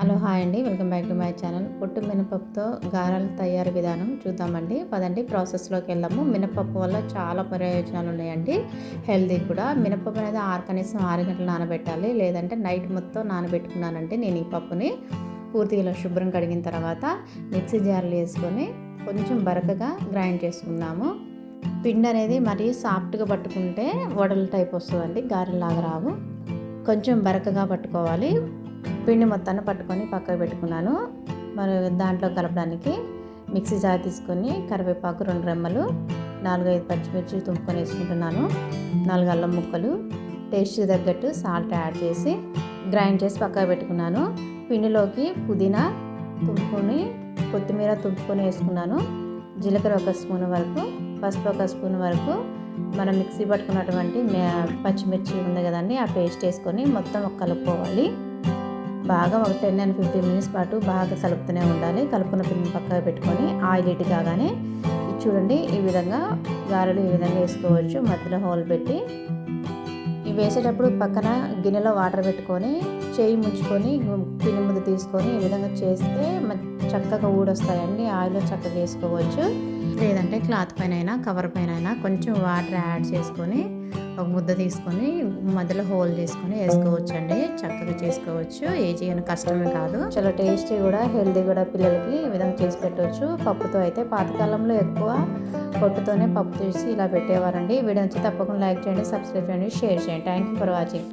Hello hi అండి welcome back to my channel. పొట్టు మినపప్పుతో గారెల తయారు విధానం చూద్దామండి. పదండి ప్రాసెస్లోకి వెళ్ళాము మినపప్పు వల్ల చాలా ప్రయోజనాలు ఉన్నాయండి. హెల్తీ కూడా. మినపప్పు అనేది ఆరు కనీసం ఆరు గంటలు నానబెట్టాలి. లేదంటే నైట్ మొత్తం నానబెట్టుకున్నానంటే నేను ఈ పప్పుని. పూర్తిగా శుభ్రం కడిగిన తర్వాత మిక్సీ జార్లు వేసుకొని కొంచెం బరకగా గ్రైండ్ చేసుకుందాము. పిండి అనేది మరీ సాఫ్ట్గా పట్టుకుంటే వడల టైప్ వస్తుందండి గారెలాగా రావు. కొంచెం బరకగా పట్టుకోవాలి. పిండి మొత్తాన్ని పట్టుకొని పక్కకు పెట్టుకున్నాను. మరి దాంట్లో కలపడానికి మిక్సీ జార్ తీసుకొని కరివేపాకు రెండు రెమ్మలు నాలుగైదు పచ్చిమిర్చి తుంపుకొని వేసుకుంటున్నాను. నాలుగు అల్లం ముక్కలు టేస్ట్ తగ్గట్టు సాల్ట్ యాడ్ చేసి గ్రైండ్ చేసి పక్కకు పెట్టుకున్నాను. పిండిలోకి పుదీనా తుంపుకొని కొత్తిమీర తుంపుకొని వేసుకున్నాను. జీలకర్ర ఒక స్పూన్ వరకు పసుపు ఒక స్పూన్ వరకు మనం మిక్సీ పట్టుకున్నటువంటి పచ్చిమిర్చి ఉంది కదండి ఆ పేస్ట్ వేసుకొని మొత్తం కలుపుకోవాలి. బాగా ఒక టెన్ అండ్ ఫిఫ్టీన్ మినిట్స్ పాటు బాగా కలుపుతూనే ఉండాలి. కలుపుకున్న పిండిని పక్కన పెట్టుకొని ఆయిల్ ఇటు కాగానే చూడండి ఈ విధంగా గారెలు ఈ విధంగా వేసుకోవచ్చు. మధ్యలో హోల్ పెట్టి ఇవి వేసేటప్పుడు పక్కన గిన్నెలో వాటర్ పెట్టుకొని చేయి ముంచుకొని పిండి ముద్ద తీసుకొని ఈ విధంగా చేస్తే చక్కగా ఊడొస్తాయండి. ఆయిల్ చక్కగా వేసుకోవచ్చు. అంటే క్లాత్ పైన అయినా కవర్ పైన అయినా కొంచెం వాటర్ యాడ్ చేసుకొని ఒక ముద్ద తీసుకొని మధ్యలో హోల్ చేసుకొని వేసుకోవచ్చు అండి చక్కగా చేసుకోవచ్చు. ఏజీ అని కష్టమే కాదు. చాలా టేస్టీ కూడా హెల్దీ కూడా పిల్లలకి ఈ విధంగా చేసి పెట్టవచ్చు. పప్పుతో అయితే పాతకాలంలో ఎక్కువ పొట్టుతోనే పప్పు తీసి ఇలా పెట్టేవారండి. వీడియో నుంచి తప్పకుండా లైక్ చేయండి సబ్స్క్రైబ్ చేయండి షేర్ చేయండి. Thank you for watching